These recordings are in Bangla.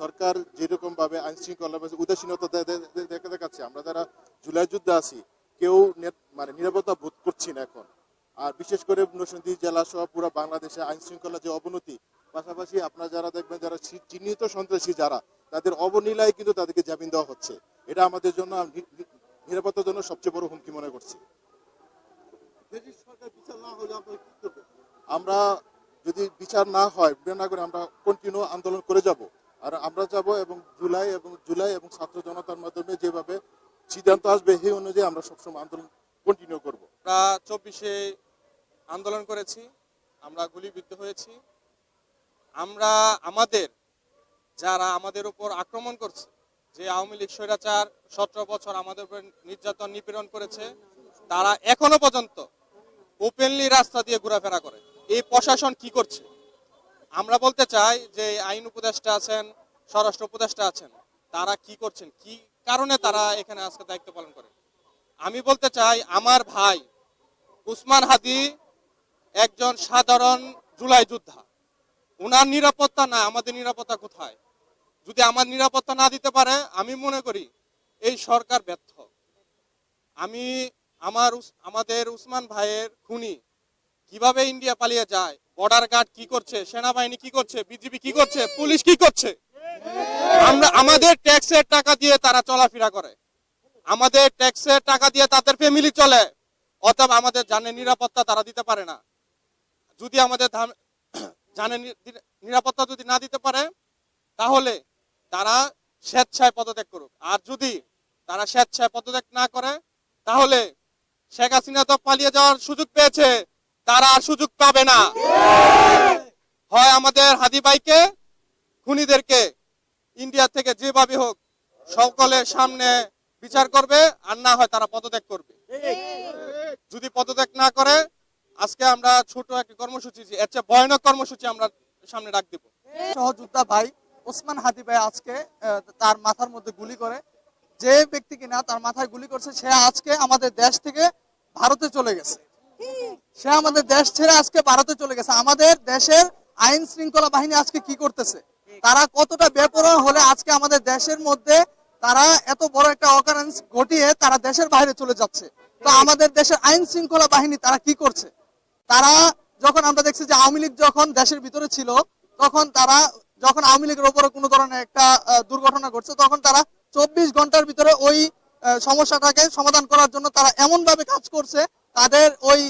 সরকার যেরকম ভাবে আইন শৃঙ্খলা উদাসীনতা দেখা দেখাচ্ছে আমরা যারা জুলাই যুদ্ধে আছি কেউ মানে নিরাপত্তা বোধ করছি না এখন। আর বিশেষ করে নরসিংদী জেলা সহ পুরো বাংলাদেশে আইন শৃঙ্খলা যে অবনতি পাশাপাশি আপনারা যারা দেখবেন যারা চিহ্নিত সন্ত্রাসী যারা তাদের অবনীলায় কিন্তু তাদেরকে জামিন দেওয়া হচ্ছে। এটা আমাদের জন্য নিরাপত্তার জন্য সবচেয়ে বড় হুমকি মনে করছি। আমরা যদি বিচার না হয় না করে আমরা কন্টিনিউ আন্দোলন করে যাব। আমরা যাব এবং জুলাই এবং জুলাই এবং ছাত্র জনতার মাধ্যমে যেভাবে সিদ্ধান্ত আসবে, সেই অনুযায়ী আমরা সবসময় আন্দোলন কন্টিনিউ করব। আমরা চব্বিশে আন্দোলন করেছি, আমরা গুলিবিদ্ধ হয়েছি। আমরা, আমাদের, যারা আমাদের উপর আক্রমণ করছে, যে আওয়ামী লীগ স্বৈরাচার সতেরো বছর আমাদের উপর নির্যাতন, নিপীড়ন করেছে, তারা এখনও পর্যন্ত ওপেনলি রাস্তা দিয়ে ঘোরাফেরা করে। এই প্রশাসন কি করছে? আমরা বলতে চাই যে আইন উপদেষ্টা আছেন স্বরাষ্ট্র উপদেষ্টা আছেন, তারা কি করছেন? কি কারণে তারা এখানে আজকে দায়িত্ব পালন করে আমি বলতে চাই, আমার ভাই উসমান হাদি একজন সাধারণ জুলাই যোদ্ধা। উনার নিরাপত্তা না আমাদের নিরাপত্তা কোথায়? যদি আমার নিরাপত্তা না দিতে পারে, আমি মনে করি এই সরকার ব্যর্থ। আমি আমার আমাদের উসমান ভাইয়ের খুনি কীভাবে ইন্ডিয়া পালিয়ে যায়, বর্ডার গার্ড কি করছে, সেনাবাহিনী কি করছে, বিজিবি কি করছে, পুলিশ কি করছে আমরা, আমাদের ট্যাক্সের টাকা দিয়ে তারা চলাফেরা করে। আমাদের ট্যাক্সের টাকা দিয়ে তাদের ফ্যামিলি চলে অতএব আমাদের জানের নিরাপত্তা তারা দিতে পারে না। যদি আমাদের জানের নিরাপত্তা যদি না দিতে পারে, তাহলে তারা স্বেচ্ছায় পদত্যাগ করুক। আর যদি তারা স্বেচ্ছায় পদত্যাগ না করে, তাহলে শেখ হাসিনা তো পালিয়ে যাওয়ার সুযোগ পেয়েছে, তারা আর সুযোগ পাবে না। হয় আমাদের হাদি ভাইকে, খুনিদেরকে ইন্ডিয়া থেকে যেভাবে হোক সকলের সামনে বিচার করবে, আর না হয় তারা পদত্যাগ করবে। যদি পদত্যাগ না করে, আজকে আমরা ছোট একটা কর্মসূচি এর চেয়ে ভয়ানক কর্মসূচি আমরা সামনে রাখ দেবো। সহযোদ্ধা ভাই ওসমান হাদি ভাই আজকে তার মাথার মধ্যে গুলি করে। যে ব্যক্তি কিনা তার মাথায় গুলি করছে, সে আজকে আমাদের দেশ থেকে ভারতে চলে গেছে। সে আমাদের দেশ ছেড়ে আজকে ভারতে চলে গেছে। আমাদের দেশের আইন শৃঙ্খলা বাহিনী আজকে কি করতেছে? তারা কতটা বেপরোয়া হলে আজকে আমাদের দেশের মধ্যে তারা এত বড় একটা অকারেন্স ঘটিয়ে তারা দেশের বাইরে চলে যাচ্ছে। তো আমাদের দেশের আইন শৃঙ্খলা বাহিনী তারা কি করছে? তারা যখন আমরা দেখছি যে আওয়ামী লীগ যখন দেশের ভিতরে ছিল, তখন তারা যখন আওয়ামী লীগের উপরে কোনো ধরনের একটা দুর্ঘটনা ঘটছে, তখন তারা চব্বিশ ঘণ্টার ভিতরে ওই সমস্যাটাকে সমাধান করার জন্য তারা এমন ভাবে কাজ করছে, তাদের ওই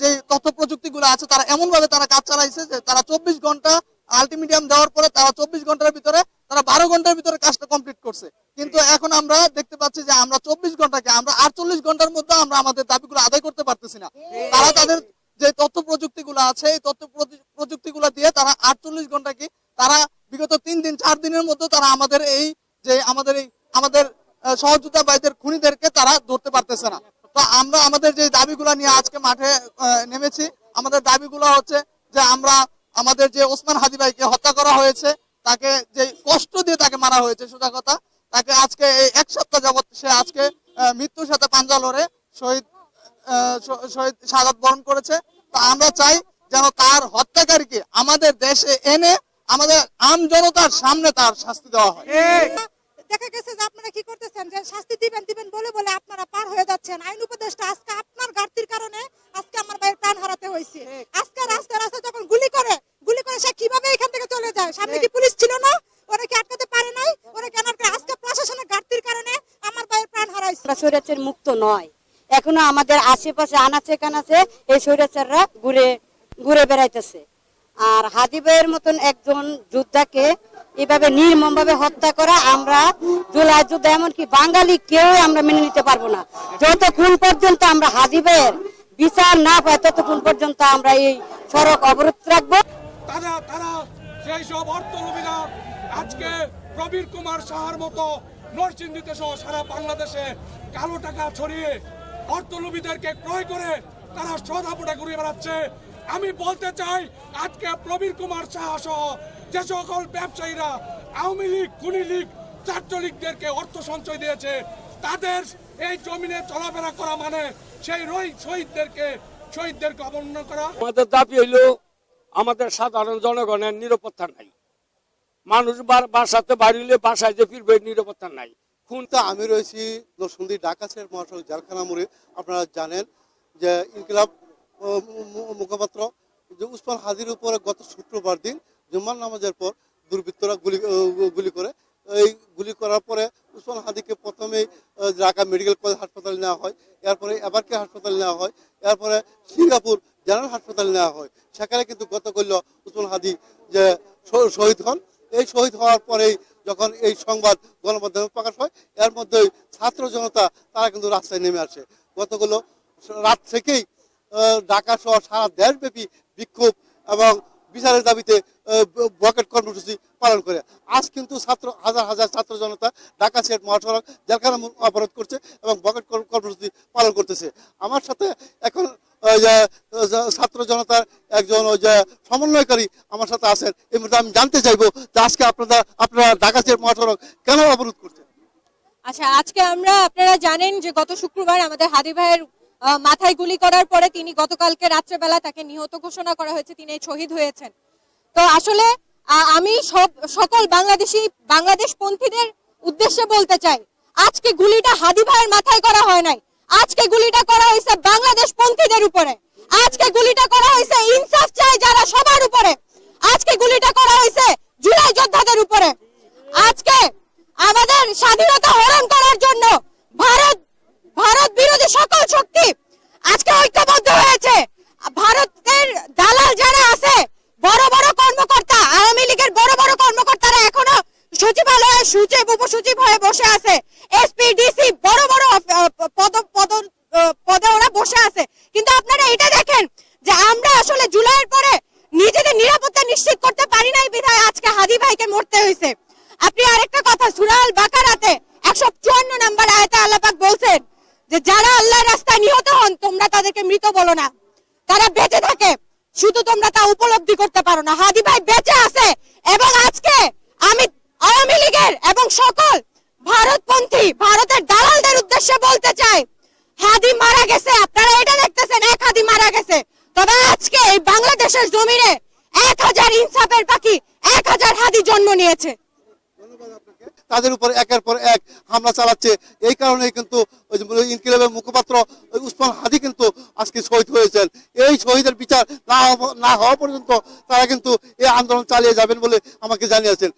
যে তথ্য প্রযুক্তি গুলো আছে, তারা এমন ভাবে তারা কাজ চালাইছে যে তারা চব্বিশ ঘণ্টা আলটিমিডিয়াম দেওয়ার পরে তারা চব্বিশ ঘণ্টার ভিতরে তারা বারো ঘণ্টার ভিতরে কাজটা কমপ্লিট করছে। কিন্তু এখন আমরা দেখতে পাচ্ছি যে আমরা চব্বিশ ঘন্টাকে আমরা আটচল্লিশ ঘণ্টার মধ্যে আমরা আমাদের দাবিগুলো আদায় করতে পারতেছি না। তারা তাদের যে তথ্য প্রযুক্তি গুলো আছে এই তথ্য প্রযুক্তি গুলো দিয়ে তারা আটচল্লিশ ঘণ্টা কি তারা বিগত তিন দিন চার দিনের মধ্যে তারা আমাদের এই যে আমাদের এই আমাদের আহ, সহযোদ্ধা ভাইদের খুনিদেরকে তারা ধরতে পারতেছে না। তো আমরা আমাদের যে দাবিগুলো নিয়ে আজকে মাঠে নেমেছি আমাদের দাবিগুলো হচ্ছে যে আমরা আমাদের যে ওসমান হাদি ভাইকে হত্যা করা হয়েছে তাকে যে কষ্ট দিয়ে তাকে মারা হয়েছে সোজা কথা তাকে আজকে এই এক সপ্তাহ যাবত সে আজকে মৃত্যুর সাথে পাঞ্জা লড়ে শহীদ শহীদ শাহাদ বরণ করেছে। তো আমরা চাই যেন তার হত্যাকারীকে আমাদের দেশে এনে আমাদের আম জনতার সামনে তার শাস্তি দেওয়া হয়। দেখা গেছে যে আপনারা কি করতেছেন? যে শাস্তি দিবেন দিবেন বলে বলে আপনারা পার হয়ে যাচ্ছেন। আইন উপদেশটা আজকে আপনার নয়। এখনও আমাদের আশেপাশে আনাচে কানাচে এই স্বৈরাচাররা ঘুরে ঘুরে বেড়াইতেছে। আর হাদি ভাইয়ের মতন একজন যোদ্ধাকে এভাবে নির্মম ভাবে হত্যা করা আমরা জুলাই যুদ্ধ, এমনকি বাঙালি কেউ আমরা মেনে নিতে পারব না। যতক্ষণ পর্যন্ত আমরা হাদি ভাইয়ের বিচার না পাই, ততক্ষণ পর্যন্ত আমরা এই সড়ক অবরোধ রাখব। তারা তারা, সেই সব অর্থলোভীরা আজকে প্রবীর কুমার সাহার মতো নরসিংদীতে সহ সারা বাংলাদেশে কালো টাকা ছড়িয়ে অর্থলোভীদেরকে ক্রয় করে তারা সদাপটা ঘুরে বেড়াচ্ছে। আমি বলতে চাই, আজকে প্রবীর কুমার সাহা সহ যে সকল ব্যবসায়ীরা আওয়ামী লীগ, খুনি লীগ ছাত্রলীগদেরকে অর্থ সঞ্চয় দিয়েছে, তাদের এই জমিনে চলাফেরা করা মানে সেই রই শহীদদেরকে শহীদদেরকে অবমাননা করা। আমাদের দাবি হইল, আমাদের সাধারণ জনগণের নিরাপত্তা নাই। মানুষ বাসাতে বাড়িলে বাসায় যে ফিরবে, নিরাপত্তা নাই। খুন তো আমি রয়েছি নরসিংদী ডাকাছের মহাসড়ক জালখানা মোড়ে। আপনারা জানেন যে ইনকিলাব মুখপাত্র যে উসমান হাদির উপরে গত শুক্রবার দিন জুম্মার নামাজের পর দুর্বৃত্তরা গুলি গুলি করে। এই গুলি করার পরে উসমান হাদিকে প্রথমে ঢাকা মেডিকেল কলেজ হাসপাতালে নেওয়া হয়। এরপরে এবারকে হাসপাতালে নেওয়া হয়। এরপরে সিঙ্গাপুর জেনারেল হাসপাতালে নেওয়া হয়। সেখানে কিন্তু গত করল উসমান হাদি যে শহীদ হন। এই শহীদ হওয়ার পরেই যখন এই সংবাদ গণমাধ্যমে প্রকাশ হয়, এর মধ্যে ছাত্র জনতা, তারা কিন্তু রাস্তায় নেমে আসে। গতগুলো রাত থেকেই ঢাকা সহ সারা দেশব্যাপী বিক্ষোভ এবং বিচারের দাবিতে বকেট কর্মসূচি পালন করে। আজ কিন্তু ছাত্র, হাজার হাজার ছাত্র জনতা ঢাকা সিলেট মহাসড়ক জেলখানা অবরোধ করছে এবং বকেট কর্মসূচি পালন করতেছে। আমার সাথে এখন ওই যে, ছাত্র জনতার একজন ওই যে সমন্বয়কারী আমার সাথে আছেন। এই মুহূর্তে আমি জানতে চাইব যে আজকে আপনারা আপনারা ঢাকা সিলেট মহাসড়ক কেন অবরোধ করছেন? আচ্ছা আজকে আমরা আপনারা জানেন যে গত শুক্রবার আমাদের হাদি ভাইয়ের মাথায় গুলি করার পরে তিনি গতকালকে রাত্রেবেলা তাকে নিহত ঘোষণা করা হয়েছে তিনি শহীদ হয়েছেন। তো আসলে আমি সব সকল বাংলাদেশি বাংলাদেশ পন্থীদের উদ্দেশ্যে বলতে চাই আজকে গুলিটা হাদি ভাইয়ের মাথায় করা হয় নাই। আজকে গুলিটা করা হয়েছে বাংলাদেশ পন্থীদের উপরে। আজকে গুলিটা করা হয়েছে ইনসাফ চাই যারা সবার উপরে। আজকে গুলিটা করা হয়েছে জুলাই যোদ্ধাদের উপরে। আজকে আমাদের স্বাধীনতা হরণ করার জন্য ভারত ভারত বিরোধী সকল শক্তি আজকে ঐক্যবদ্ধ হয়েছে ভারতের দালাল যারা আছে বড় বড় কর্মকর্তা আওয়ামী লীগের বড় বড় কর্মকর্তারা এখনও সচিবালয়ে সচিব উপসচিব বসে আছে। এসপি বড় বড় পদ পদ পদে ওরা বসে আছে। কিন্তু আপনারা এটা দেখেন যে আমরা আসলে জুলাইয়ের পরে নিজেদের নিরাপত্তা নিশ্চিত করতে পারি নাই বিধায় আজকে হাদি ভাইকে মরতে হয়েছে। আপনি আরেকটা কথা, সুরাল বাকারাতে একশো চুয়ান্ন নাম্বার আয়তে আল্লাপাক বলছেন যে, যারা আল্লাহর রাস্তায় নিহত হন, তোমরা তাদেরকে মৃত বলো না। তারা বেঁচে থাকে, শুধু তোমরা তা উপলব্ধি করতে পারো না। হাদি ভাই বেঁচে আছে এবং আজকে আমি আওয়ামী লীগের এবং সকল ভারতপন্থী, ভারতের দালালদের উদ্দেশ্যে বলতে চাই, হাদি মারা গেছে, আপনারা এটা দেখতেছেন, এক হাদি মারা গেছে। তবে আজকে এই বাংলাদেশের জমিনে এক হাজার ইনসাফের পাখি, এক হাজার হাদি জন্ম নিয়েছে। তাদের উপর একের পর এক হামলা চালাচ্ছে। এই কারণে কিন্তু ইনকিলাবের মুখপাত্র উসমান হাদি কিন্তু আজকে শহীদ হয়েছেন। এই শহীদের বিচার না না হওয়া পর্যন্ত তারা কিন্তু এই আন্দোলন চালিয়ে যাবেন বলে আমাকে জানিয়েছেন।